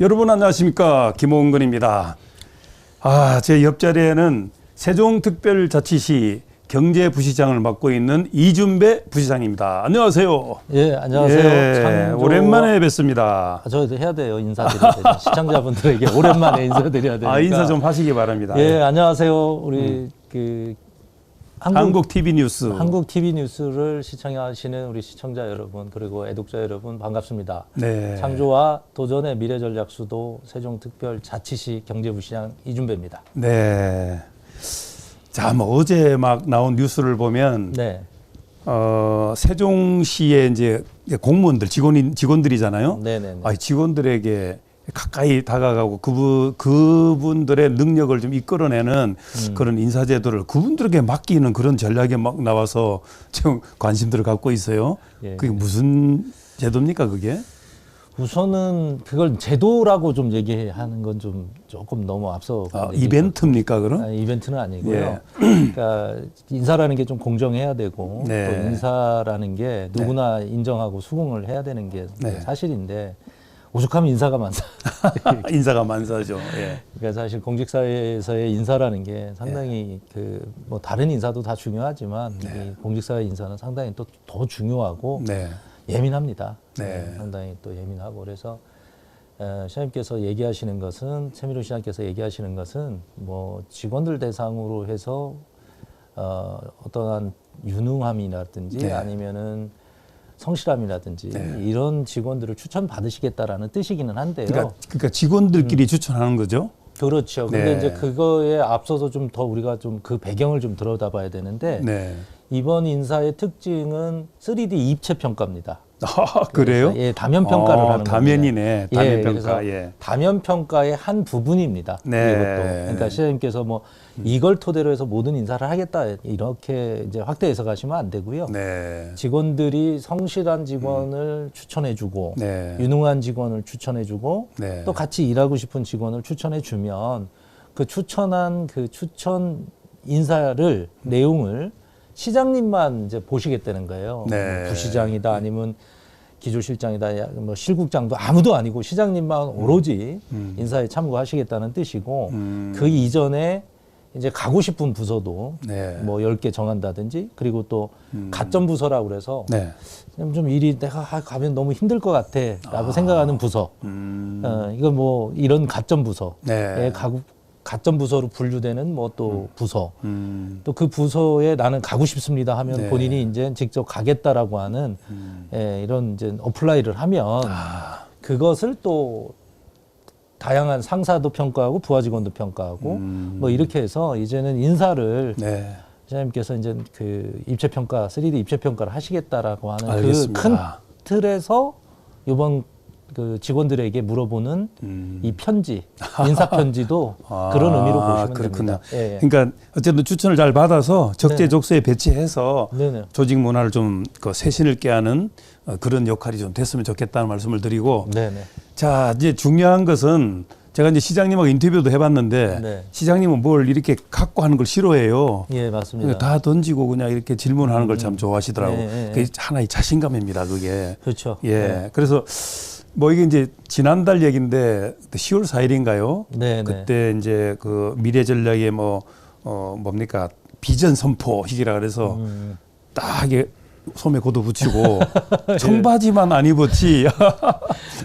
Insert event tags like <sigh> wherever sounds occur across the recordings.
여러분 안녕하십니까 김홍근입니다. 아, 제 옆자리에는 세종특별자치시 경제부시장을 맡고 있는 이준배 부시장입니다. 안녕하세요. 예, 안녕하세요. 예, 창조- 오랜만에 뵙습니다. 아, 저도 해야 돼요. 인사드려야 돼요. <laughs> 시청자분들에게 오랜만에 인사드려야 되니까. 아, 인사 좀 하시기 바랍니다. 예, 안녕하세요. 우리 그 한국 한국 TV 뉴스. 한국 TV 뉴스를 시청하시는 우리 시청자 여러분 그리고 애독자 여러분 반갑습니다. 네. 창조와 도전의 미래 전략 수도 세종특별자치시 경제부시장 이준배입니다. 네. 자, 뭐 어제 막 나온 뉴스를 보면 네, 어, 세종시의 이제 공무원들, 직원인 직원들이잖아요. 네, 네, 네. 아, 직원들에게 가까이 다가가고 그분 그분들의 능력을 좀 이끌어내는 음. 그런 인사제도를 그분들에게 맡기는 그런 전략이 막 나와서 지금 관심들을 갖고 있어요. 예. 그게 무슨 제도입니까, 그게? 우선은 그걸 제도라고 좀 얘기하는 건 좀 조금 너무 앞서 아, 이벤트입니까, 그럼? 아, 이벤트는 아니고요. 예. 그러니까 인사라는 게 좀 공정해야 되고 네. 또 인사라는 게 누구나 인정하고 수긍을 해야 되는 게 네. 사실인데 오죽하면 인사가 많다. <laughs> 인사가 만사죠. 예. 그러니까 사실 공직사회에서의 인사라는 게 상당히 그뭐 다른 인사도 다 중요하지만 이 공직사회 인사는 상당히 또 더 중요하고 네. 예민합니다. 네. 상당히 또 예민하고 그래서 에, 시장님께서 얘기하시는 것은 최민우 시장께서 얘기하시는 것은 뭐 직원들 대상으로 해서 어, 어떠한 유능함이라든지 네. 아니면은 성실함이라든지 네. 이런 직원들을 추천 받으시겠다라는 뜻이기는 한데요. 그러니까, 그러니까 직원들끼리 추천하는 거죠. 그렇죠. 근데 네. 이제 그거에 앞서서 좀 더 우리가 좀 그 배경을 좀 들여다봐야 되는데 네. 이번 인사의 특징은 3D 입체 평가입니다. <laughs> 아, 그래요? 예, 다면 평가를 어, 하는 다면이네. 겁니다. 다면 예, 평가. 예. 다면 평가의 한 부분입니다. 네. 이것도. 그러니까 시장님께서 뭐 이걸 토대로 해서 모든 인사를 하겠다 이렇게 이제 확대 해석하시면 안 되고요. 네. 직원들이 성실한 직원을 추천해주고 네. 유능한 직원을 추천해주고 네. 또 같이 일하고 싶은 직원을 추천해주면 그 추천한 그 추천 인사를 내용을 시장님만 이제 보시겠다는 거예요. 네. 뭐 부시장이다 아니면 기조실장이다 야, 뭐 실국장도 아무도 아니고 시장님만 오로지 인사에 참고하시겠다는 뜻이고 음. 그 이전에 이제 가고 싶은 부서도 네. 음. 뭐 10개 정한다든지 그리고 또 가점 부서라고 그래서 네. 좀, 좀 일이 내가 아, 가면 너무 힘들 것 같아 라고 생각하는 부서. 음. 어, 이거 뭐 이런 가점 부서에 네. 가고 가점 부서로 분류되는 뭐 또 부서. 음. 또 그 부서에 나는 가고 싶습니다 하면 네. 음. 본인이 이제 직접 가겠다라고 하는 예, 이런 이제 어플라이를 하면 아. 그것을 또 다양한 상사도 평가하고 부하 직원도 평가하고 음. 뭐 이렇게 해서 이제는 인사를 네. 시장님께서 이제 그 입체 평가, 3D 입체 평가를 하시겠다라고 하는. 그 큰 틀에서 이번 그 직원들에게 물어보는 음. 이 편지, 인사 편지도 <laughs> 아, 그런 의미로 보시면 그렇군요. 됩니다. 예, 예. 그러니까 어쨌든 추천을 잘 받아서 적재적소에 배치해서 네네. 조직 문화를 좀 그 쇄신을 깨하는 어, 그런 역할이 좀 됐으면 좋겠다는 말씀을 드리고 네네. 자 이제 중요한 것은 제가 이제 시장님하고 인터뷰도 해봤는데 네. 시장님은 뭘 이렇게 갖고 하는 걸 싫어해요. 예, 맞습니다. 다 던지고 그냥 이렇게 질문하는 걸참 좋아하시더라고. 네, 네, 그게 하나의 자신감입니다. 그게. 그렇죠. 예. 네. 그래서 뭐 이게 이제 지난달 얘기인데 10월 4일인가요? 네, 네. 그때 이제 그 미래 전략의 뭐 어 뭡니까 비전 선포식이라 그래서 음, 딱 이게 소매 고도 붙이고 청바지만 안 입었지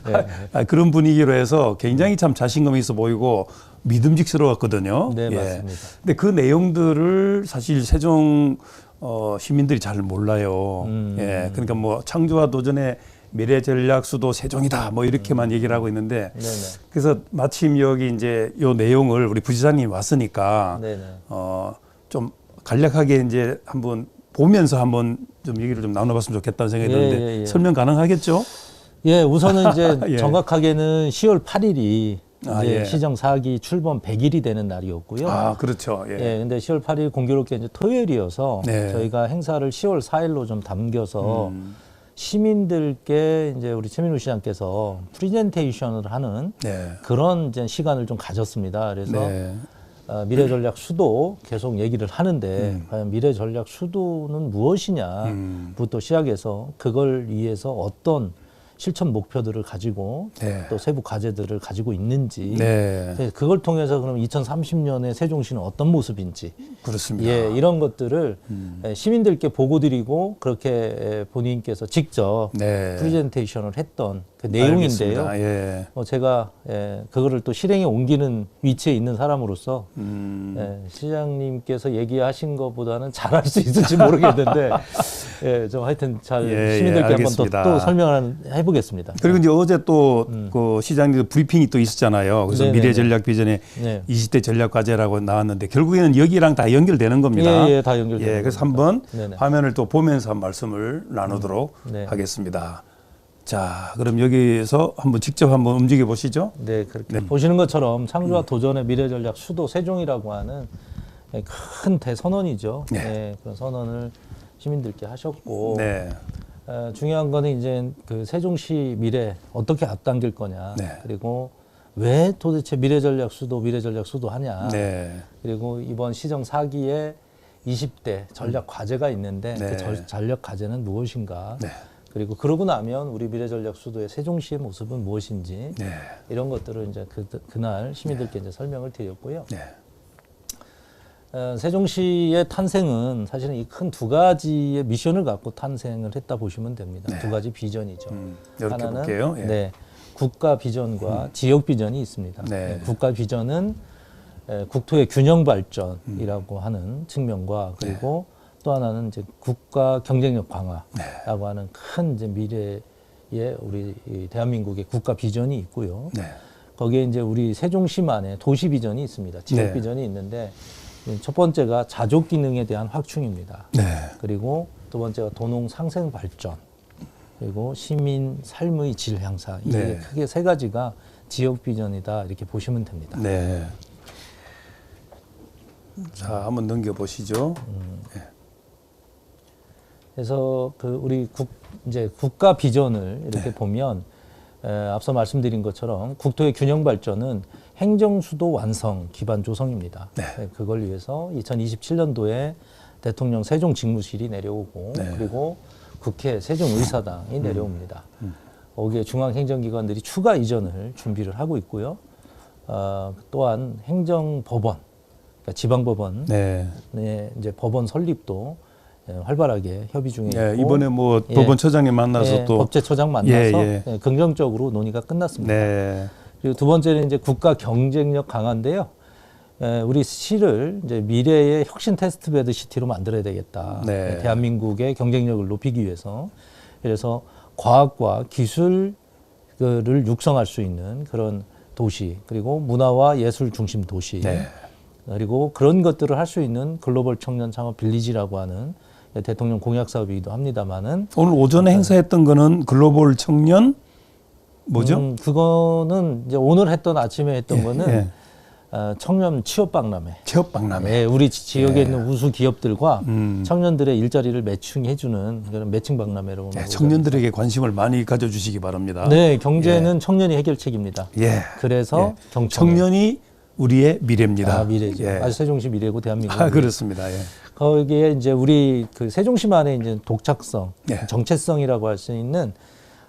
네. <laughs> 아, 그런 분위기로 해서 굉장히 참 자신감 있어 보이고 믿음직스러웠거든요. 네, 예. 맞습니다. 근데 그 내용들을 사실 세종 어, 시민들이 잘 몰라요. 음. 예. 그러니까 뭐 창조와 도전의 미래 전략 수도 세종이다 뭐 이렇게만 얘기를 하고 있는데 네네. 그래서 마침 여기 이제 요 내용을 우리 부지사님이 왔으니까. 어, 좀 간략하게 이제 한번 보면서 한번 좀 얘기를 좀 나눠봤으면 좋겠다는 생각이 예, 드는데 예, 예. 설명 가능하겠죠? 예, 우선은 이제 <laughs> 예. 정확하게는 10월 8일이 아, 예. 시정 4기 출범 100일이 되는 날이었고요. 아 그렇죠. 예. 예, 근데 10월 8일 공교롭게 이제 토요일이어서 네. 저희가 행사를 10월 4일로 좀 담겨서 음. 시민들께 이제 우리 최민우 시장께서 프리젠테이션을 하는 네. 그런 이제 시간을 좀 가졌습니다. 그래서 네. 어, 미래 전략 수도 계속 얘기를 하는데 과연 미래 전략 수도는 무엇이냐부터 음. 시작해서 그걸 위해서 어떤 실천 목표들을 가지고 네. 또 세부 과제들을 가지고 있는지 네. 네, 그걸 통해서 그럼 2030년에 세종시는 어떤 모습인지 그렇습니다. 예, 이런 것들을 음. 예, 시민들께 보고 드리고 그렇게 예, 본인께서 직접 네. 프레젠테이션을 했던 그 내용인데요. 예. 뭐 제가 예, 그거를 또 실행에 옮기는 위치에 있는 사람으로서 음. 예, 시장님께서 얘기하신 것보다는 잘할 수 있을지 모르겠는데 <laughs> 예, 좀 하여튼 잘 예, 시민들께 예, 한번 알겠습니다. 또, 또 설명을 해보겠습니다. 그리고 이제 어제 또그 시장님 브리핑이 또 있었잖아요. 그래서 음. 네네네. 미래 전략 비전에 네. 20대 전략 과제라고 나왔는데 결국에는 여기랑 다 연결되는 겁니다. 예, 예, 다 연결되는 예, 그래서. 한번 네네. 화면을 또 보면서 한 말씀을 나누도록 네. 하겠습니다. 자, 그럼 여기서 한번 직접 한번 움직여 보시죠. 네, 그렇게 보시는 것처럼 창조와 도전의 미래 전략 수도 세종이라고 하는 예, 큰 대선언이죠. 네. 예, 그런 선언을 시민들께 하셨고 네. 어, 중요한 거는 이제 그 세종시 미래 어떻게 앞당길 거냐. 네. 그리고 왜 도대체 미래 전략 수도 미래 전략 수도 하냐. 네. 그리고 이번 시정 4기에 20대 전략 과제가 있는데 네. 그 절- 전략 과제는 무엇인가. 네. 그리고 그러고 나면 우리 미래 전략 수도의 세종시의 모습은 무엇인지 네. 이런 것들을 이제 그, 그날 시민들께 이제 설명을 드렸고요. 네. 어, 세종시의 탄생은 사실은 이 큰 두 가지의 미션을 갖고 탄생을 했다 보시면 됩니다. 두 가지 비전이죠. 네. 음, 하나는. 예. 음. 네, 국가 비전과 지역 비전이 있습니다. 네. 네, 국가 비전은 에, 국토의 균형 발전이라고 음. 하는 측면과 그리고 네. 또 하나는 이제 국가 경쟁력 강화라고 하는 큰 이제 미래의 우리 이 대한민국의 국가 비전이 있고요. 네. 거기에 이제 우리 세종시만의 도시 비전이 있습니다. 지역 네. 비전이 있는데 첫 번째가 자족 기능에 대한 확충입니다. 네. 그리고 두 번째가 도농 상생 발전 그리고 시민 삶의 질 향상 이게 네. 크게 세 가지가 지역 비전이다 이렇게 보시면 됩니다. 네. 자, 한번 넘겨 보시죠. 그래서 그 우리 국 이제 국가 비전을 이렇게 네. 보면 에, 앞서 말씀드린 것처럼 국토의 균형 발전은 행정 수도 완성 기반 조성입니다. 네. 네, 그걸 위해서 2027년도에 대통령 세종 직무실이 내려오고 네. 음. 그리고 국회 세종 의사당이 내려옵니다. 거기에 중앙 행정기관들이 추가 이전을 준비를 하고 있고요. 어, 또한 행정법원, 그러니까 지방법원 네. 네, 이제 법원 설립도 예, 활발하게 협의 중에 예, 이번에 뭐 예. 법원 처장님 만나서 예, 또 법제처장 만나서 예, 예. 예, 긍정적으로 논의가 끝났습니다. 네. 그리고 두 번째는 이제 국가 경쟁력 강화인데요. 예, 우리 시를 이제 미래의 혁신 테스트 베드 시티로 만들어야 되겠다. 네. 예, 대한민국의 경쟁력을 높이기 위해서 그래서 과학과 기술을 육성할 수 있는 그런 도시 그리고 문화와 예술 중심 도시 네. 그리고 그런 것들을 할 수 있는 글로벌 청년 창업 빌리지라고 하는 대통령 공약 사업이기도 합니다만은 오늘 오전에 행사했던 거는 글로벌 청년 뭐죠? 음, 그거는 이제 오늘 했던 아침에 했던 예, 거는 예. 어, 청년 취업 박람회. 취업 박람회. 네, 우리 지- 지역에 있는 우수 기업들과 음. 청년들의 일자리를 매칭해주는 그런 매칭 박람회로. 네, 하고 청년들에게 관심을 많이 가져주시기 바랍니다. 네, 경제는 청년이 해결책입니다. 예. 그래서 예. 청년이 우리의 미래입니다. 아, 미래죠. 예. 아주 세종시 미래고 대한민국. 아, 그렇습니다. 예. 거기에 이제 우리 그 세종시만의 이제 독창성, 예. 정체성이라고 할 수 있는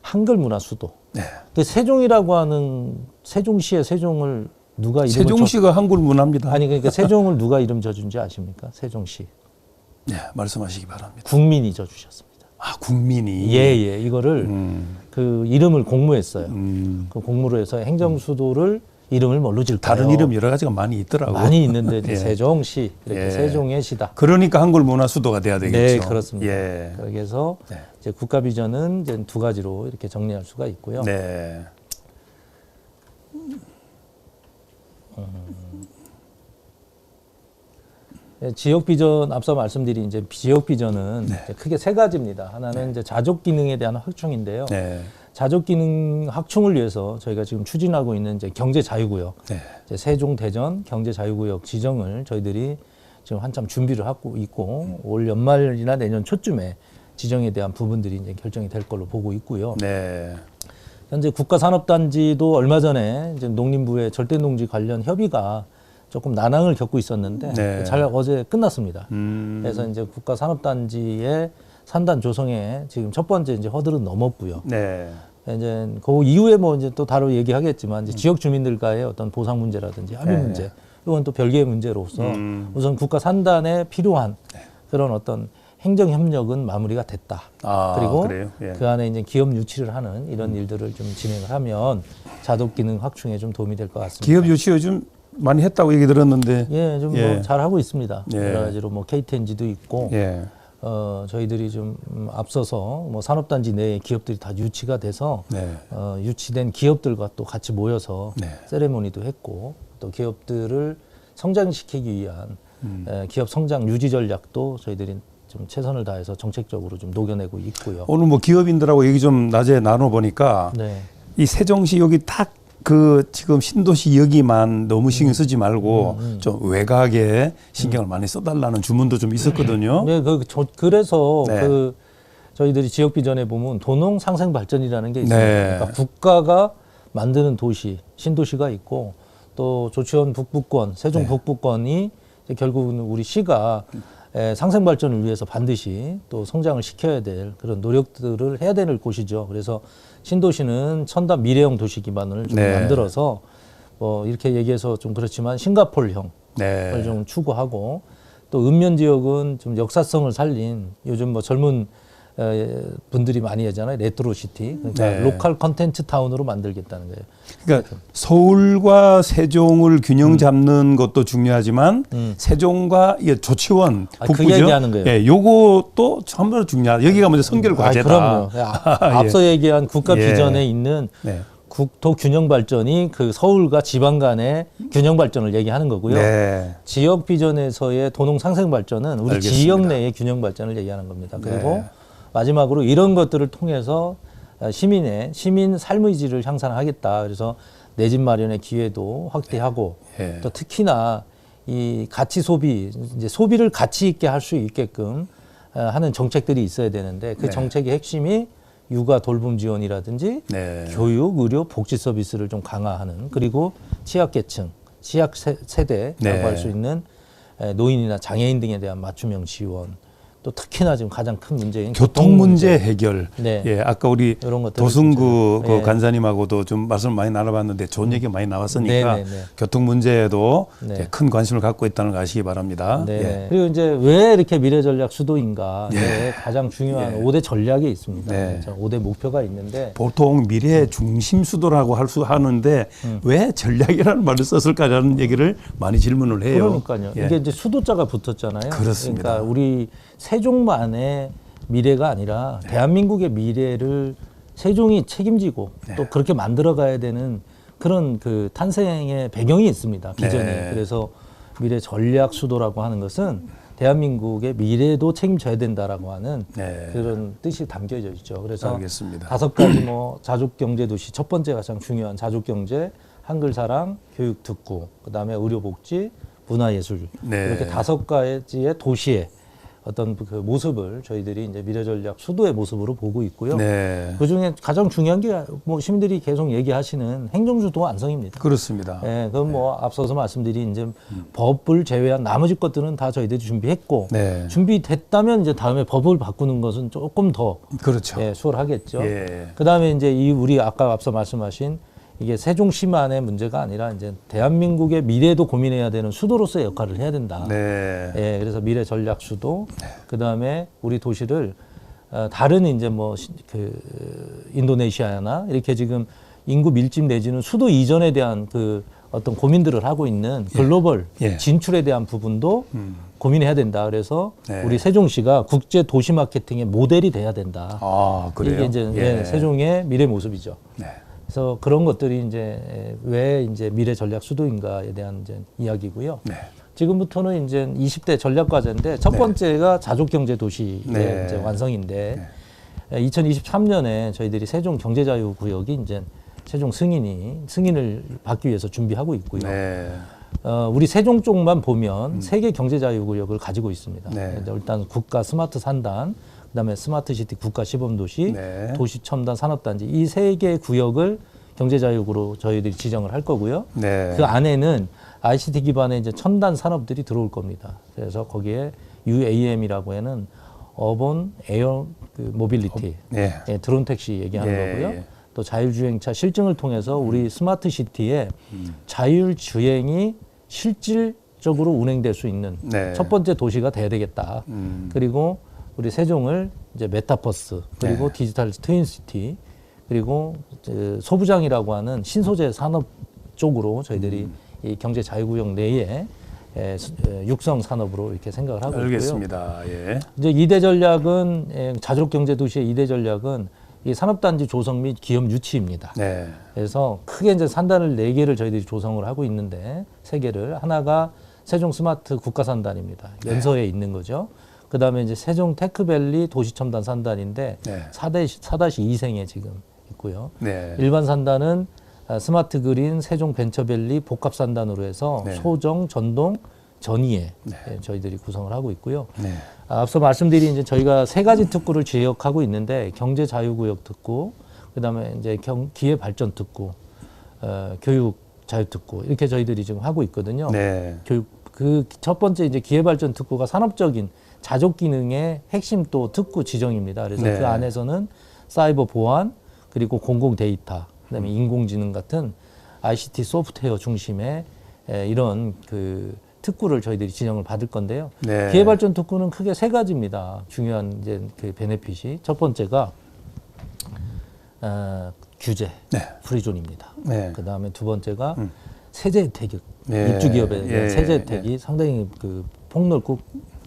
한글 문화 수도. 네. 근데 세종이라고 하는 세종시의 세종을 누가 이름을 세종시가 한글 문화입니다. 저, 아니 그러니까 <laughs> 세종을 누가 이름 져준지 아십니까? 세종시 네, 말씀하시기 바랍니다. 국민이 져주셨습니다. 아, 국민이. 예 예 이거를 음, 그 이름을 공모했어요. 음, 그 공모를 해서 행정수도를 이름을 뭘로 질까요? 다른 이름 여러 가지가 많이 있더라고요. 많이 있는데 <laughs> 예. 세종시 이렇게 예. 세종의 시다. 그러니까 한글 문화 수도가 돼야 되겠죠. 네 그렇습니다. 예. 그래서 네. 이제 국가 비전은 이제 두 가지로 이렇게 정리할 수가 있고요. 네. 예, 지역 비전 앞서 말씀드린 이제 지역 비전은 네. 이제 크게 세 가지입니다. 하나는 이제 자족 기능에 대한 확충인데요. 네. 자족 기능 확충을 위해서 저희가 지금 추진하고 있는 이제 경제 자유구역, 네. 이제 세종 대전 경제 자유구역 지정을 저희들이 지금 한참 준비를 하고 있고 음. 올 연말이나 내년 초쯤에 지정에 대한 부분들이 이제 결정이 될 걸로 보고 있고요. 네. 현재 국가산업단지도 얼마 전에 이제 농림부의 절대농지 관련 협의가 조금 난항을 겪고 있었는데 네. 잘 어제 끝났습니다. 음, 그래서 이제 국가산업단지의 산단 조성에 지금 첫 번째 이제 허들은 넘었고요. 네. 이제 그 이후에 뭐 이제 또 다루 얘기하겠지만 이제 지역 주민들과의 어떤 보상 문제라든지 합의 네. 문제 이건 또 별개의 문제로서 음. 우선 국가 산단에 필요한 그런 어떤 행정 협력은 마무리가 됐다. 아, 그리고? 예. 그 안에 이제 기업 유치를 하는 이런 일들을 좀 진행을 하면 자독 기능 확충에 좀 도움이 될 것 같습니다. 기업 유치 요즘 많이 했다고 얘기 들었는데. 예, 좀 예. 뭐 잘하고 있습니다. 예. 여러 가지로 뭐 KTNG도 있고 예. 어, 저희들이 좀 음, 앞서서 뭐 산업단지 내에 기업들이 다 유치가 돼서 네. 어, 유치된 기업들과 또 같이 모여서 네. 세레모니도 했고 또 기업들을 성장시키기 위한 음. 에, 기업 성장 유지 전략도 저희들이 좀 최선을 다해서 정책적으로 좀 녹여내고 있고요. 오늘 뭐 기업인들하고 얘기 좀 낮에 나눠 보니까 네. 이 세종시 여기 딱 그 지금 신도시 여기만 너무 신경 쓰지 말고 음, 좀 외곽에 신경을 많이 써달라는 주문도 좀 있었거든요. 네, 그, 저, 그래서 네. 그 저희들이 지역 비전에 보면 도농 상생 발전이라는 게 있습니다. 네. 그러니까 국가가 만드는 도시, 신도시가 있고 또 조치원 북부권, 세종 네. 북부권이 결국은 우리 시가 에, 상생 발전을 위해서 반드시 또 성장을 시켜야 될 그런 노력들을 해야 되는 곳이죠. 그래서 신도시는 첨단 미래형 도시 기반을 좀 네. 만들어서 뭐 이렇게 얘기해서 좀 그렇지만 싱가폴형 네. 을좀 추구하고 또 읍면 지역은 좀 역사성을 살린 요즘 뭐 젊은 에, 분들이 많이 하잖아요 레트로 시티 그러니까 네. 로컬 컨텐츠 타운으로 만들겠다는 거예요. 그러니까 서울과 세종을 균형 잡는 것도 중요하지만 음. 세종과 이 조치원 아, 그 북부죠. 얘기하는 거예요. 예, 요것도 참으로 중요하다. 여기가 먼저 선결 아, 과제다. 그럼요. 아, <laughs> 앞서 얘기한 국가 예. 비전에 있는 네. 국토 균형 발전이 그 서울과 지방 간의 균형 발전을 얘기하는 거고요. 네. 지역 비전에서의 도농 상생 발전은 우리 알겠습니다. 지역 내의 균형 발전을 얘기하는 겁니다. 그리고 네. 마지막으로 이런 것들을 통해서 어, 시민의 시민 삶의 질을 향상하겠다. 그래서 내 집 마련의 기회도 확대하고 예. 또 특히나 이 가치 소비 이제 소비를 가치 있게 할 수 있게끔 어, 하는 정책들이 있어야 되는데 그 네. 정책의 핵심이 육아 돌봄 지원이라든지 네. 교육, 의료, 복지 서비스를 좀 강화하는 그리고 취약계층, 취약 세- 세대라고 네. 할수 있는 에, 노인이나 장애인 등에 대한 맞춤형 지원, 또 특히나 지금 가장 큰 문제인 교통 문제 해결. 네. 예, 아까 우리 도승구 그 예. 간사님하고도 좀 말씀을 많이 나눠봤는데 좋은 얘기 많이 나왔으니까 네, 네, 네. 교통 문제에도 네. 큰 관심을 갖고 있다는 거 아시기 바랍니다. 네. 예. 그리고 이제 왜 이렇게 미래 전략 수도인가? 예. 네, 가장 중요한 예. 오 5대 전략이 있습니다. 네. 저 5대 목표가 있는데 보통 미래 중심 수도라고 할 수 하는데 왜 전략이라는 말을 썼을까라는 얘기를 많이 질문을 해요. 그러니까요. 예. 이게 이제 수도자가 붙었잖아요. 그렇습니다. 그러니까 우리 세종만의 미래가 아니라 네. 대한민국의 미래를 세종이 책임지고 네. 또 그렇게 만들어가야 되는 그런 그 탄생의 배경이 있습니다. 비전이. 네. 그래서 미래 전략 수도라고 하는 것은 대한민국의 미래도 책임져야 된다라고 하는 네. 그런 뜻이 담겨져 있죠. 그래서 알겠습니다. 다섯 가지 뭐 자족 경제 도시 첫 번째 가장 중요한 자족 경제, 한글 사랑, 교육 듣고, 그다음에 의료 복지, 문화 예술 네. 이렇게 다섯 가지의 도시의 어떤 그 모습을 저희들이 이제 미래 전략 수도의 모습으로 보고 있고요. 네. 그 중에 가장 중요한 게 뭐 시민들이 계속 얘기하시는 행정주도 완성입니다. 그렇습니다. 예, 그건 뭐 앞서서 말씀드린 이제 법을 제외한 나머지 것들은 다 저희들이 준비했고 네. 준비됐다면 이제 다음에 법을 바꾸는 것은 조금 더 그렇죠. 예, 수월하겠죠. 예. 그다음에 이제 이 우리 아까 앞서 말씀하신 이게 세종시만의 문제가 아니라 이제 대한민국의 미래도 고민해야 되는 수도로서의 역할을 해야 된다. 네. 예, 그래서 미래 전략 수도. 그다음에 우리 도시를 어, 다른 이제 뭐그 인도네시아나 이렇게 지금 인구 밀집 내지는 수도 이전에 대한 그 어떤 고민들을 하고 있는 글로벌 예. 진출에 대한 부분도 음. 고민해야 된다. 그래서 네. 우리 세종시가 국제 도시 마케팅의 모델이 돼야 된다. 아, 그래요? 이게 이제 예. 예, 세종의 미래 모습이죠. 네. 그래서 그런 것들이 이제 왜 이제 미래 전략 수도인가에 대한 이제 이야기고요. 네. 지금부터는 이제 20대 전략 과제인데 첫 네. 번째가 자족 경제 도시의 네. 이제 완성인데 2023년에 저희들이 세종 경제자유 구역이 이제 세종 승인이 승인을 받기 위해서 준비하고 있고요. 네. 어, 우리 세종 쪽만 보면 세계 경제자유구역을 가지고 있습니다. 네. 일단 국가 스마트 산단, 그다음에 스마트시티 국가 시범도시, 네. 도시 첨단 산업단지 이 세 개 구역을 경제자유구로 저희들이 지정을 할 거고요. 네. 그 안에는 ICT 기반의 이제 첨단 산업들이 들어올 겁니다. 그래서 거기에 UAM이라고 하는 어본 에어 그 모빌리티, 네. 예, 드론 택시 얘기하는 예, 거고요. 예. 또 자율주행차 실증을 통해서 우리 스마트 시티에 자율주행이 실질적으로 운행될 수 있는 네. 첫 번째 도시가 돼야 되겠다. 음. 그리고 우리 세종을 이제 메타버스 그리고 네. 디지털 트윈시티 그리고 소부장이라고 하는 신소재 산업 쪽으로 저희들이 음. 이 경제 자유구역 내에 에, 육성 산업으로 이렇게 생각을 하고. 알겠습니다. 예. 이제 이대 전략은 에, 자주록 경제 도시의 이대 전략은 이 산업단지 조성 및 기업 유치입니다. 네. 그래서 크게 이제 산단을 네 개를 저희들이 조성을 하고 있는데 세 개를 하나가 세종 스마트 국가산단입니다. 네. 연서에 있는 거죠. 그 다음에 이제 세종 테크밸리 도시첨단 산단인데 네. 사다시 2생에 지금 있고요. 네. 일반 산단은 아, 스마트 그린 세종 벤처밸리 복합 산단으로 해서 네. 소정, 전동, 전이에 예, 저희들이 구성을 하고 있고요. 네. 아, 앞서 말씀드린 이제 저희가 세 가지 특구를 지역하고 있는데 경제 자유구역 특구, 그다음에 이제 경, 기회 발전 특구, 어, 교육 자유 특구 이렇게 저희들이 지금 하고 있거든요. 네. 교육 그 첫 번째 이제 기회 발전 특구가 산업적인 자족 기능의 핵심 또 특구 지정입니다. 그래서 네. 그 안에서는 사이버 보안 그리고 공공 데이터 그다음에 인공지능 같은 ICT 소프트웨어 중심의 에, 이런 그 특구를 저희들이 지정을 받을 건데요. 네. 기회 발전 특구는 크게 세 가지입니다. 중요한 이제 그 베네핏이 첫 번째가 어, 규제 네. 프리존입니다. 네. 그 다음에 두 번째가 세제 혜택이 예. 입주 기업에 대한 예, 세제 예, 혜택이 상당히 그 폭넓고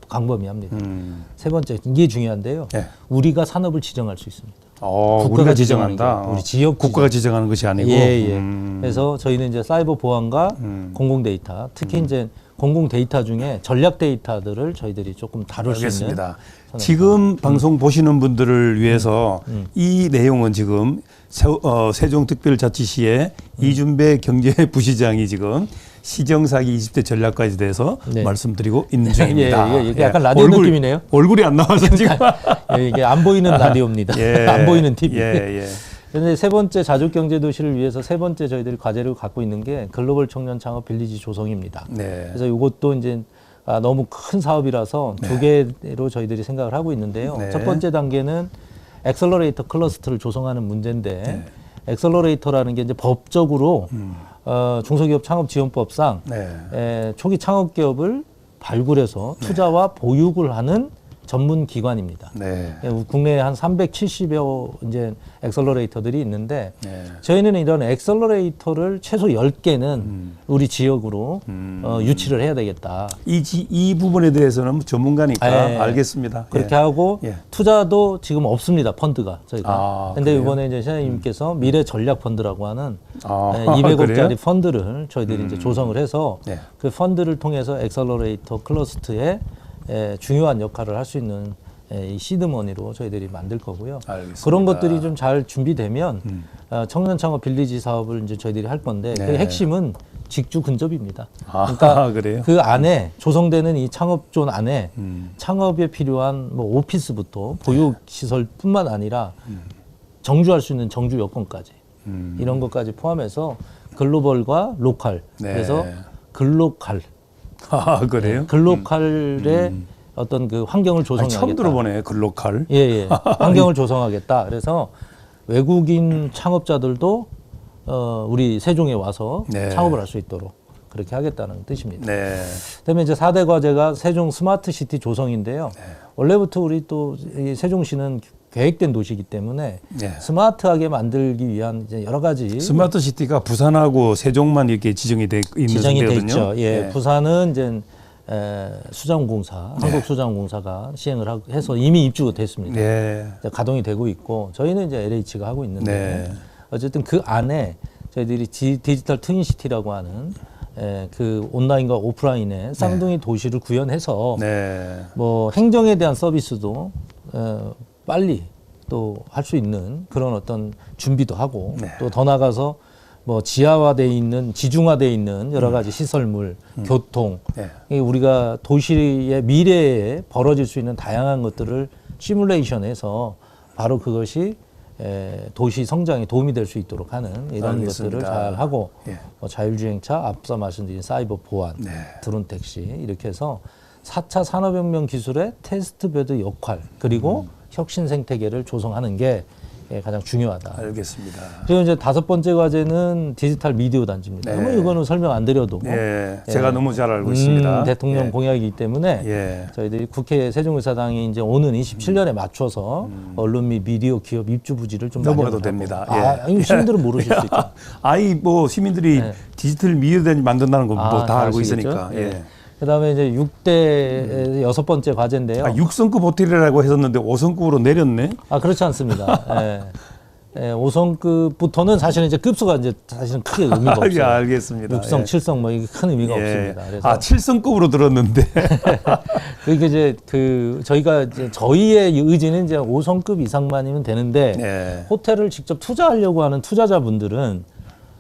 광범위합니다. 음. 세 번째 이게 중요한데요. 예. 우리가 산업을 지정할 수 있습니다. 어, 국가가 우리가 지정한다. 게 우리 지역 국가가 지정 하는 것이 아니고. 예, 예. 음. 그래서 저희는 이제 사이버 보안과 음. 공공 데이터, 특히 이제 공공 데이터 중에 전략 데이터들을 저희들이 조금 다룰 수 있는 알겠습니다. 지금 방송 보시는 분들을 위해서 음. 이 내용은 지금 세, 어, 세종특별자치시의 음. 이준배 경제부시장이 지금 시정사기 20대 전략까지 대해서 네. 말씀드리고 있는 중입니다. <laughs> 예, 예, 이게 약간 라디오 느낌이네요. 얼굴이 안 나와서 지금. <laughs> 예, 이게 안 보이는 <laughs> 라디오입니다. 예. 안 보이는 TV. 예, 예. 그런데 세 번째 자족 경제 도시를 위해서 세 번째 저희들이 과제를 갖고 있는 게 글로벌 청년 창업 빌리지 조성입니다. 네. 그래서 이것도 이제 아, 너무 큰 사업이라서 두 개로 저희들이 생각을 하고 있는데요. 네. 첫 번째 단계는 엑셀러레이터 클러스터를 조성하는 문제인데 네. 엑셀러레이터라는 게 이제 법적으로 음. 어, 중소기업 창업지원법상 네. 에, 초기 창업 기업을 발굴해서 투자와 보육을 하는 전문 기관입니다. 네. 예, 국내에 한 370여 이제 엑셀러레이터들이 있는데 네. 저희는 이런 엑셀러레이터를 최소 10개는 우리 지역으로 음. 어, 유치를 해야 되겠다. 이, 지- 이 부분에 대해서는 전문가니까 예. 알겠습니다. 그렇게 예. 하고 예. 투자도 지금 없습니다. 펀드가 저희가. 아, 근데 그래요? 이번에 이제 시장님께서 미래 전략 펀드라고 하는 아, 예, 200억짜리 그래요? 음. 펀드를 저희들이 이제 조성을 해서 네. 그 펀드를 통해서 엑셀러레이터 클러스트에 에, 중요한 역할을 할 수 있는 에, 이 시드머니로 저희들이 만들 거고요. 알겠습니다. 음. 그런 것들이 좀 잘 준비되면 어, 청년 창업 빌리지 사업을 이제 저희들이 할 건데 그 네. 핵심은 직주 근접입니다. 아, 그러니까? <laughs> 그 안에 조성되는 이 창업존 안에 음. 창업에 필요한 뭐 오피스부터 보육 시설뿐만 아니라 정주할 수 있는 정주 여건까지 음. 이런 것까지 포함해서 글로벌과 로컬 네. 그래서 글로컬 아, 그래요? 글로컬의 어떤 그 환경을 아니, 조성하겠다. 처음 들어보네, 글로컬. 예, 예. <laughs> 환경을 조성하겠다. 그래서 외국인 창업자들도 어, 우리 세종에 와서 네. 창업을 할 수 있도록 그렇게 하겠다는 뜻입니다. 네. 그다음에 이제 4대 과제가 세종 스마트 시티 조성인데요. 네. 원래부터 우리 또이 세종시는 계획된 도시이기 때문에 네. 스마트하게 만들기 위한 이제 여러 가지 스마트 시티가 부산하고 세종만 이렇게 지정이 돼 있는 지정이 돼. 있죠. 예, 네. 부산은 이제 에, 수자원공사, 한국수자원공사가 시행을 하, 해서 이미 입주가 됐습니다. 네. 가동이 되고 있고 저희는 이제 LH가 하고 있는데 네. 어쨌든 그 안에 저희들이 디, 디지털 트윈 시티라고 하는 에, 그 온라인과 오프라인의 쌍둥이 도시를 구현해서 네. 뭐 행정에 대한 서비스도 어, 빨리 또 할 수 있는 그런 어떤 준비도 하고 네. 또더 나가서 뭐 지하화돼 있는 지중화돼 있는 여러 가지 시설물, 교통 네. 이 우리가 도시의 미래에 벌어질 수 있는 다양한 것들을 시뮬레이션해서 바로 그것이 에, 도시 성장에 도움이 될 수 있도록 하는 이런 알겠습니다. 것들을 잘 하고 예. 뭐 자율주행차 앞서 말씀드린 사이버 보안, 네. 드론 택시 이렇게 해서 4차 산업혁명 기술의 테스트 베드 역할 그리고 음. 혁신 생태계를 조성하는 게게 가장 중요하다. 알겠습니다. 그리고 이제 다섯 번째 과제는 디지털 미디어 단지입니다. 네. 뭐 이거는 설명 안 드려도 예, 제가 너무 잘 알고 있습니다. 음, 대통령 예. 공약이기 때문에 예. 저희들이 국회 세종의사당이 이제 오는 27년에 맞춰서 언론 및 미디어 기업 입주 부지를 좀 음. 넘어가도 됩니다. 예. 아, 시민들은 모르실 수 <laughs> 있죠. 아이 뭐 시민들이 네. 디지털 미디어 단지 만든다는 거뭐 아, 다 알고? 있으니까. 예. 예. 그다음에 이제 6대 여섯 번째 과제인데요. 아, 6성급 호텔이라고 했었는데 5성급으로 내렸네. 아 그렇지 않습니다. <laughs> 예. 예, 5성급부터는 사실은 이제 급수가 이제 사실은 크게 의미가 <laughs> 예, 없어요. 알겠습니다. 6성, 예. 7성 뭐 이게 큰 의미가 예. 없습니다. 그래서 아, 7성급으로 들었는데. <laughs> 그게 이제 그 저희가 이제 저희의 의지는 이제 5성급 이상만이면 되는데 네. 호텔을 직접 투자하려고 하는 투자자분들은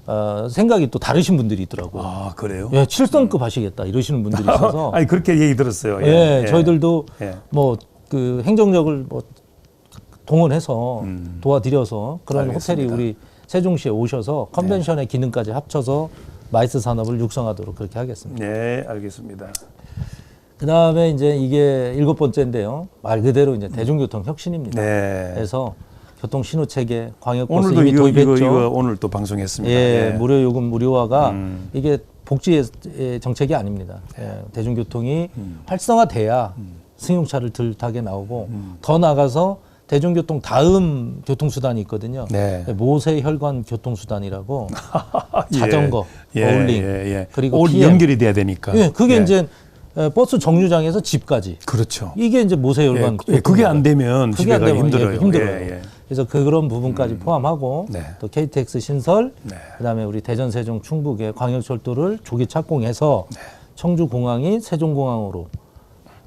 어, 생각이 또 다르신 분들이 있더라고요. 아, 그래요? 예, 7성급 하시겠다 이러시는 분들이 있어서 아니, 그렇게 얘기 들었어요. 예, 저희들도 예. 뭐그 행정력을 뭐 동원해서 도와드려서 그런 음. 알겠습니다. 호텔이 우리 세종시에 오셔서 컨벤션의 기능까지 합쳐서 마이스 산업을 육성하도록 그렇게 하겠습니다. 네, 알겠습니다. 그 다음에 이제 이게 일곱 번째인데요. 말 그대로 이제 대중교통 혁신입니다. 네. 그래서 교통 신호 체계, 광역버스 오늘도 이미 이거, 이거, 도입했죠. 이거 오늘 또 방송했습니다. 예, 무료 요금 무료화가 음. 이게 복지의 정책이 아닙니다. 네. 예, 대중교통이 음. 활성화돼야 승용차를 덜 타게 나오고 음. 더 나가서 대중교통 다음 교통수단이 있거든요. 네. 모세 혈관 교통수단이라고 <laughs> 예. 자전거, 예, 어울링, 예, 예. 그리고 올. 연결이 돼야 되니까. 예, 그게 예. 이제 에, 버스 정류장에서 집까지 그렇죠. 이게 이제 모세 예, 혈관 그- 예, 그게 안 되면 그게 집에 안 되면 힘들어요. 예, 힘들어요. 예, 예. 그래서 그런 부분까지 포함하고 네. 또 KTX 신설, 네. 그다음에 우리 대전 세종 충북의 광역철도를 조기 착공해서 네. 청주 공항이 세종공항으로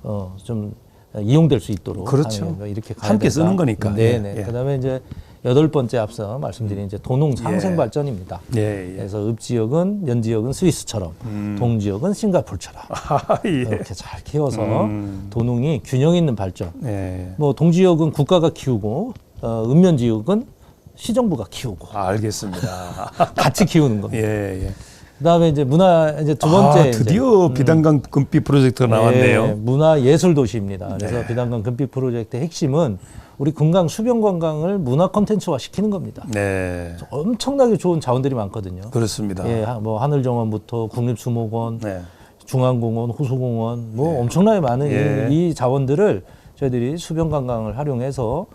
어, 좀 이용될 수 있도록 그렇죠. 이렇게 함께 된다. 쓰는 거니까. 네, 예, 네. 예. 그다음에 이제 여덟 번째 앞서 말씀드린 이제 도농 상생 예. 발전입니다. 예, 예. 그래서 읍 지역은 연 지역은 스위스처럼, 음. 동 지역은 싱가포르처럼 <laughs> 아, 예. 이렇게 잘 키워서 음. 도농이 균형 있는 발전. 예. 뭐 동 지역은 국가가 키우고 어, 읍면 지역은 시정부가 키우고 아, 알겠습니다. <laughs> 같이 키우는 겁니다. 예, 예. 그다음에 이제 문화 이제 두 번째 아, 이제 드디어 비단강 금빛 프로젝트가 나왔네요. 예, 문화 예술 도시입니다. 그래서 네. 비단강 금빛 프로젝트의 핵심은 우리 금강 수변 관광을 문화 콘텐츠화 시키는 겁니다. 네. 엄청나게 좋은 자원들이 많거든요. 그렇습니다. 예, 하- 뭐 하늘정원부터 국립수목원, 네. 중앙공원, 호수공원, 뭐 엄청나게 많은 예. 이, 이 자원들을 저희들이 수변 관광을 활용해서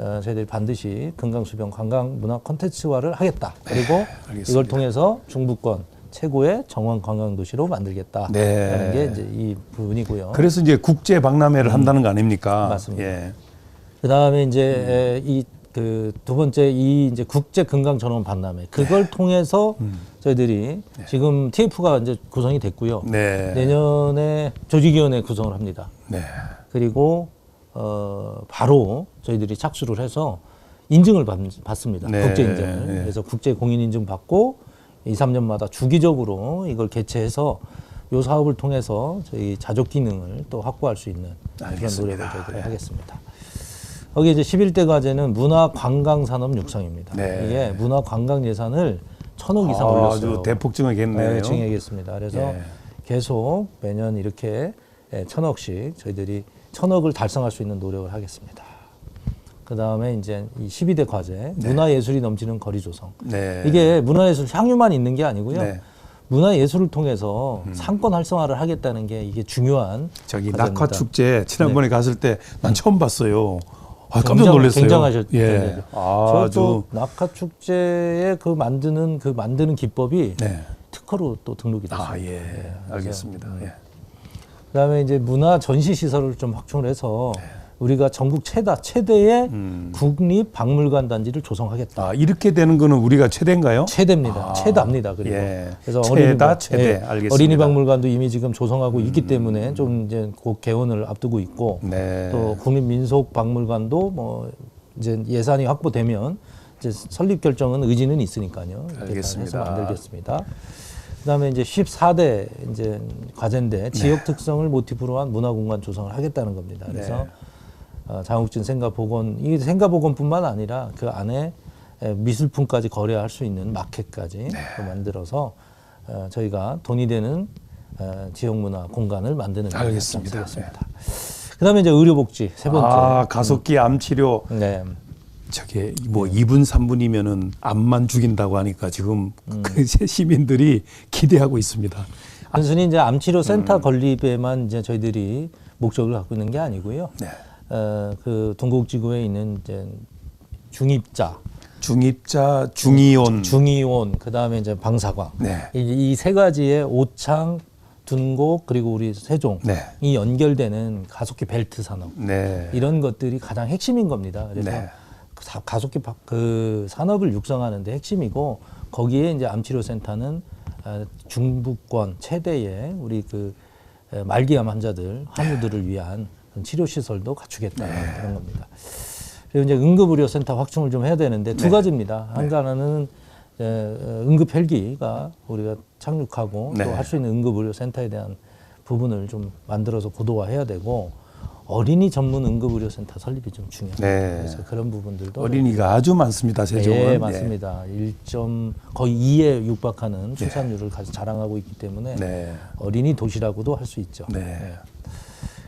어, 저희들이 반드시 금강 수변 관광 문화 콘텐츠화를 하겠다. 그리고 네. 이걸 통해서 중부권 최고의 정원 관광 도시로 만들겠다. 네. 라는 게 이제 이 부분이고요. 그래서 이제 국제 박람회를 한다는 거 아닙니까? 음. 맞습니다. 예. 그다음에 음. 이제 이그두 번째 이 이제 국제 금강 전원 박람회 그걸 네. 통해서 음. 저희들이 지금 TF가 이제 구성이 됐고요. 네. 내년에 조직위원회 구성을 합니다. 네. 그리고 어 바로 저희들이 착수를 해서 인증을 받, 받습니다. 네, 국제 인증을. 네. 그래서 국제 공인 인증 받고 2, 3년마다 주기적으로 이걸 개최해서 요 사업을 통해서 저희 자족 기능을 또 확보할 수 있는 그런 알겠습니다. 노력을 저희들이 예. 하겠습니다. 거기 이제 11대 과제는 문화 관광 산업 육성입니다. 네. 이게 문화 관광 예산을 천억 이상 올렸어요. 아주 대폭증하겠네요. 네, 증액했습니다. 그래서 예. 계속 매년 이렇게 예, 천억씩 저희들이 천억을 달성할 수 있는 노력을 하겠습니다. 그 다음에 이제 이 12대 과제 문화예술이 넘치는 거리 조성. 네. 이게 문화예술 향유만 있는 게 아니고요. 네. 음. 문화예술을 통해서 상권 활성화를 하겠다는 게 이게 중요한 저기. 낙화 축제 지난번에 갔을 때 난 처음 봤어요. 아, 깜짝 놀랐어요. 굉장하셨 예. 저도 아주 낙하 축제에 그 만드는 그 만드는 기법이 네. 특허로 또 등록이 됐습니다. 아, 예. 알겠습니다. 예. 그다음에 이제 문화 전시 시설을 좀 확충을 해서 우리가 전국 최다 최대의 음. 국립 박물관 단지를 조성하겠다. 아, 이렇게 되는 거는 우리가 최대인가요? 최대입니다. 아, 최다입니다. 그리고 예. 그래서 최다, 최대. 예, 알겠습니다. 음. 어린이 박물관도 이미 지금 조성하고 있기 때문에 좀 이제 곧 개원을 앞두고 있고 네. 또 국립 민속 박물관도 뭐 이제 예산이 확보되면 이제 설립 결정은 의지는 있으니까요. 알겠습니다. 만들겠습니다. 그다음에 이제 14대 이제 과제인데 네. 지역 특성을 모티브로 한 문화 공간 조성을 하겠다는 겁니다. 그래서 네. 어, 장욱진 생가보건 이 생가보건뿐만 아니라 그 안에 에, 미술품까지 거래할 수 있는 마켓까지 네. 또 만들어서 어, 저희가 돈이 되는 어, 지역 문화 공간을 만드는 데 알겠습니다. 겠습니다 그다음에 이제 의료복지 세 번째. 아, 가속기 암 치료. 네. 저게 뭐 2분 3분이면은 암만 죽인다고 하니까 지금 그 시민들이 기대하고 있습니다. 단순히 이제 암치료 센터 음. 건립에만 이제 저희들이 목적을 갖고 있는 게 아니고요. 네. 어, 그 동국지구에 있는 이제 중입자, 중입자, 중이온, 중이온, 그 다음에 이제 방사광 네. 이세 가지의 오창, 둔곡 그리고 우리 세종이 네. 연결되는 가속기 벨트 산업 네. 이런 것들이 가장 핵심인 겁니다. 그래서 네. 가속기 바- 그 산업을 육성하는 데 핵심이고 거기에 이제 암치료 센터는 어, 중부권 최대의 우리 그 에, 말기암 환자들 환우들을 위한 치료 시설도 갖추겠다는 그런 겁니다. 그리고 이제 응급의료센터 확충을 좀 해야 되는데 두 가지입니다. 하나는 에, 어, 응급 헬기가 우리가 착륙하고 네. 또할 수 있는 응급 의료센터에 대한 부분을 좀 만들어서 고도화해야 되고 어린이 전문 응급의료센터 설립이 좀 중요합니다. 네. 그래서 그런 부분들도 어린이가 아주 많습니다. 세종은. 예, 맞습니다. 1점 거의 2에 육박하는 출산율을 가지 자랑하고 있기 때문에 네. 어린이 도시라고도 할 수 있죠. 네.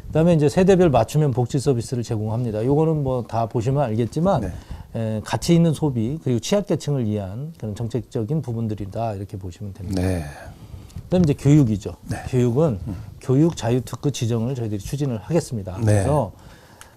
그다음에 이제 세대별 맞춤형 복지 서비스를 제공합니다. 요거는 뭐 다 보시면 알겠지만 네. 에, 가치 있는 소비 그리고 취약계층을 위한 그런 정책적인 부분들이다 이렇게 보시면 됩니다. 네. 그다음에 이제 교육이죠. 교육은 교육 자유 특구 지정을 저희들이 추진을 하겠습니다. 네. 그래서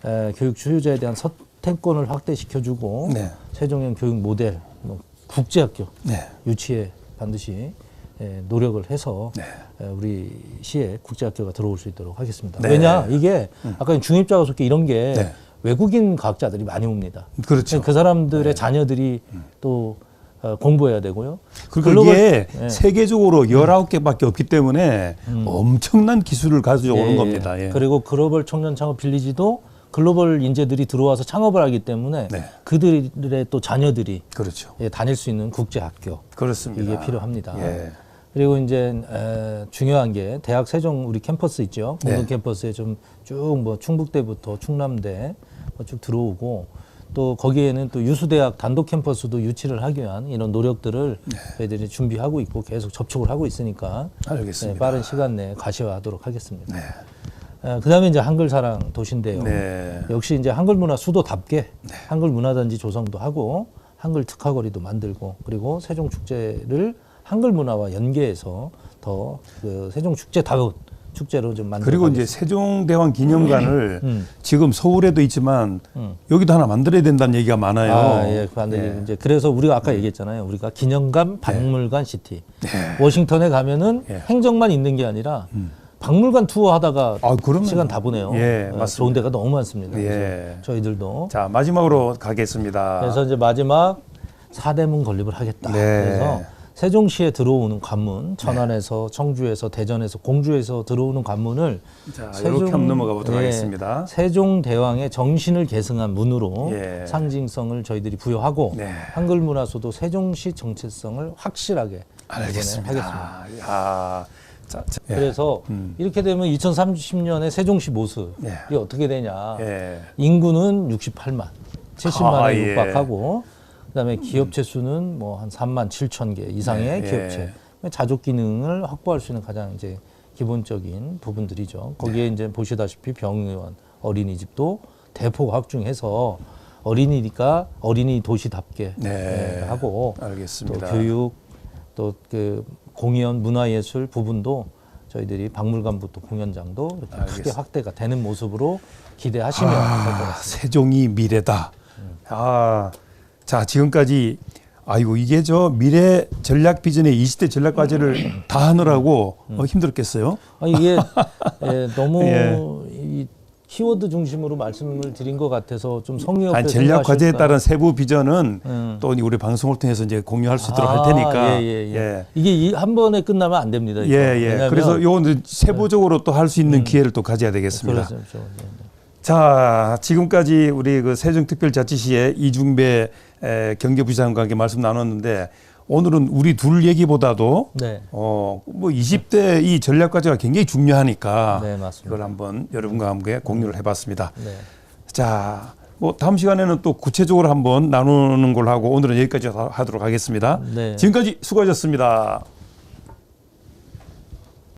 에, 교육 수요자에 대한 선택권을 확대시켜주고 네. 세종형 교육 모델, 뭐 국제학교 네. 유치에 반드시 에, 노력을 해서 네. 에, 우리 시에 국제학교가 들어올 수 있도록 하겠습니다. 네. 왜냐 이게 아까 중입자 가속기 이런 게 네. 외국인 과학자들이 많이 옵니다. 그렇죠. 그 사람들의 자녀들이 또 어, 공부해야 되고요. 그리고 글로벌- 이게 예. 세계적으로 19개밖에 없기 때문에 엄청난 기술을 가져오는 예, 겁니다. 예. 그리고 글로벌 청년 창업 빌리지도 글로벌 인재들이 들어와서 창업을 하기 때문에 네. 그들의 또 자녀들이 그렇죠. 예, 다닐 수 있는 국제 학교 그렇습니다. 이게 필요합니다. 예. 그리고 이제 에, 중요한 게 대학 세종 우리 캠퍼스 있죠. 공동 네. 캠퍼스에 좀 쭉 뭐 충북대부터 충남대 뭐쭉 들어오고 또 거기에는 또 유수대학 단독 캠퍼스도 유치를 하기 위한 이런 노력들을 저희들이 준비하고 있고 계속 접촉을 하고 있으니까 네. 알겠습니다. 네, 빠른 시간 내에 가시화하도록 하겠습니다. 네. 에, 그다음에 이제 한글사랑 도시인데요. 네. 역시 이제 한글 문화 수도답게 한글 문화단지 조성도 하고 한글 특화거리도 만들고 그리고 세종 축제를 한글 문화와 연계해서 더 그 세종 축제다운 축제로 좀 만들어 그리고 이제 세종대왕 기념관을 음. 지금 서울에도 있지만 음. 여기도 하나 만들어야 된다는 얘기가 많아요. 아, 예, 그 반대로 예. 이제 그래서 우리가 아까 얘기했잖아요. 우리가 기념관, 박물관 시티. 워싱턴에 가면은 예. 음. 행정만 있는 게 아니라 박물관 투어 하다가 아, 시간 다 보내요. 예, 어, 맞습니다. 좋은 데가 너무 많습니다. 예. 저희들도 자 마지막으로 가겠습니다. 그래서 이제 마지막 사대문 건립을 하겠다. 네. 그래서 세종시에 들어오는 관문, 천안에서, 청주에서, 대전에서, 공주에서 들어오는 관문을 자 이렇게 한번 넘어가 보도록 예, 하겠습니다. 세종 대왕의 정신을 계승한 문으로 예. 상징성을 저희들이 부여하고 네. 한글 문화소도 세종시 정체성을 확실하게 알겠습니다. 하겠습니다. 야, 자, 자, 예. 그래서 이렇게 되면 2030년에 세종시 모습이 예. 어떻게 되냐? 예. 인구는 68만, 70만에 아, 예. 육박하고 그다음에 기업체 수는 뭐 한 3만 7천 개 이상의 네, 기업체. 자족 기능을 확보할 수 있는 가장 이제 기본적인 부분들이죠. 거기에 네. 이제 보시다시피 병의원, 어린이집도 대폭 확충해서 어린이니까 어린이 도시답게 네. 예, 하고 알겠습니다. 또 교육 또 그 공연 문화예술 부분도 저희들이 박물관부터 공연장도 이렇게 크게 알겠습니다. 확대가 되는 모습으로 기대하시면. 아, 세종이 미래다. 아, 자 지금까지 아이고 이게 저 미래 전략 비전의 20대 전략 과제를 다 하느라고 음. 어, 힘들었겠어요. 아, 이게 <laughs> 예, 너무 예. 이 키워드 중심으로 말씀을 드린 것 같아서 좀 성의 없게 아니, 전략 과제에? 따른 세부 비전은 음. 또 우리 방송을 통해서 이제 공유할 수 있도록 아, 할 테니까. 예, 예, 예. 이게 이 한 번에 끝나면 안 됩니다. 예, 이거. 예. 왜냐하면 그래서 요거는 세부적으로 또 할 수 있는 기회를 또 가져야 되겠습니다. 그렇죠, 그렇죠. 자, 지금까지 우리 그 세종특별자치시의 이중배 에, 경제부시장과 함께 말씀 나눴는데 오늘은 우리 둘 얘기보다도 네. 어, 뭐 20대 이 전략 과제가 굉장히 중요하니까 네. 이걸 한번 여러분과 함께 공유를 해봤습니다. 네. 자, 뭐 다음 시간에는 또 구체적으로 한번 나누는 걸로 하고 오늘은 여기까지 하- 하도록 하겠습니다. 네. 지금까지 수고하셨습니다.